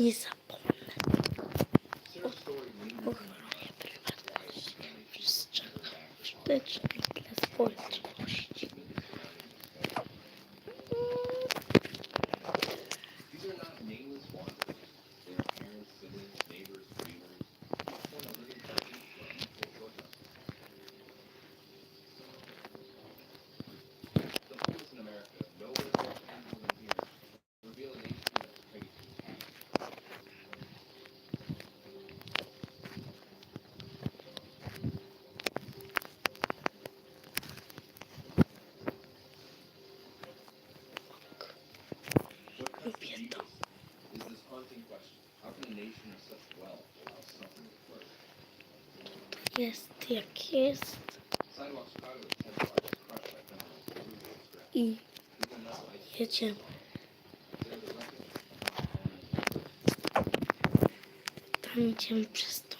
не запомнит. Охрана приватная. Что это? By fentanyl, bruised and scratched. i jedziemy. Tam idziemy przez to.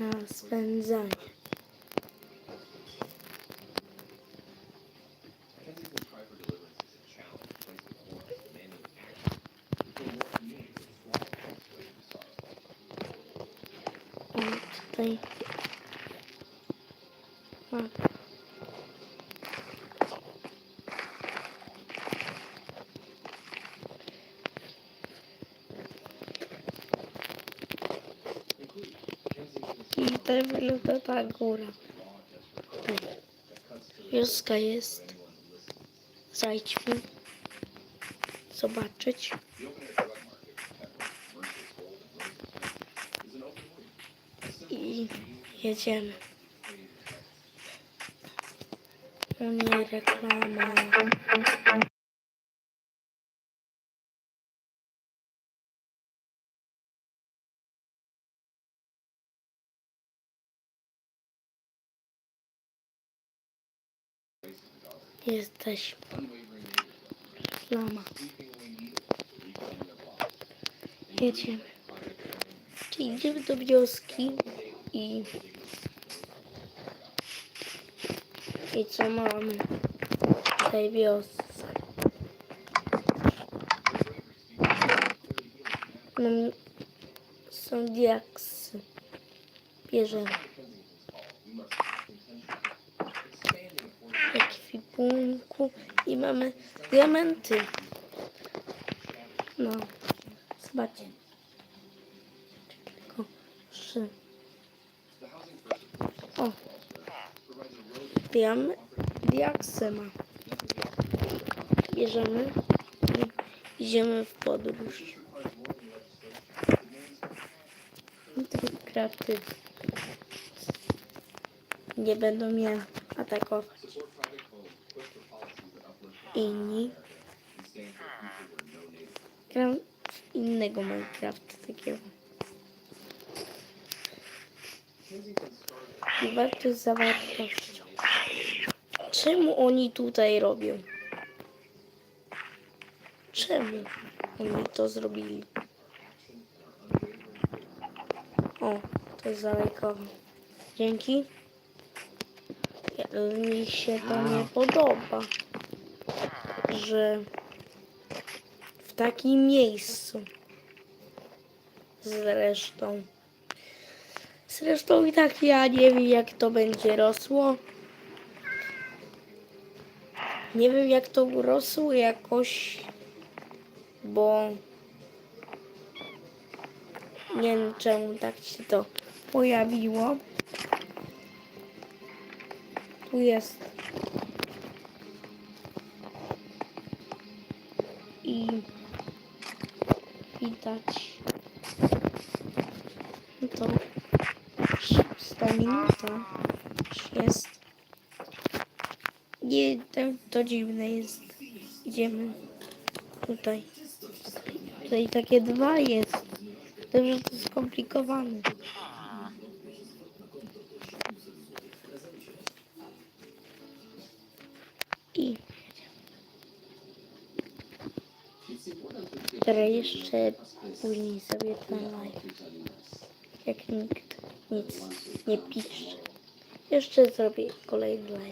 Biraz benzer. Onu tutayım. I tutaj wygląda ta góra. to wioska jest. Zajdźmy zobaczyć. The open air drug market, their block. Jedziemy. Czyli idziemy do wioski i... I co mamy w tej wiosce? No, są diaksy. Bierzemy w ekwipunku i mamy diamenty. No, zobaczcie. Tylko trzy. O, diam, diaksy ma. Bierzemy i idziemy w podróż. Tryb kreatywny. Nie będą mnie atakować native Gram innego Minecrafta takiego. Wartość zawartością. Czemu oni tutaj robią? Czemu oni to zrobili? O, to jest zalejkowe. Dzięki. Ja- Mi się to nie podoba, że w takim miejscu zresztą Zresztą i tak ja nie wiem jak to będzie rosło. Nie wiem jak to rosło jakoś, bo nie wiem czemu tak się to pojawiło. Tu jest i widać to szósta minuta. jest. Nie, to, to dziwne jest. Idziemy tutaj. Tutaj takie dwa jest. Dobrze to skomplikowane. Teraz jeszcze później sobie ten live. Jak nikt nic nie pisze. Jeszcze zrobię kolejny live.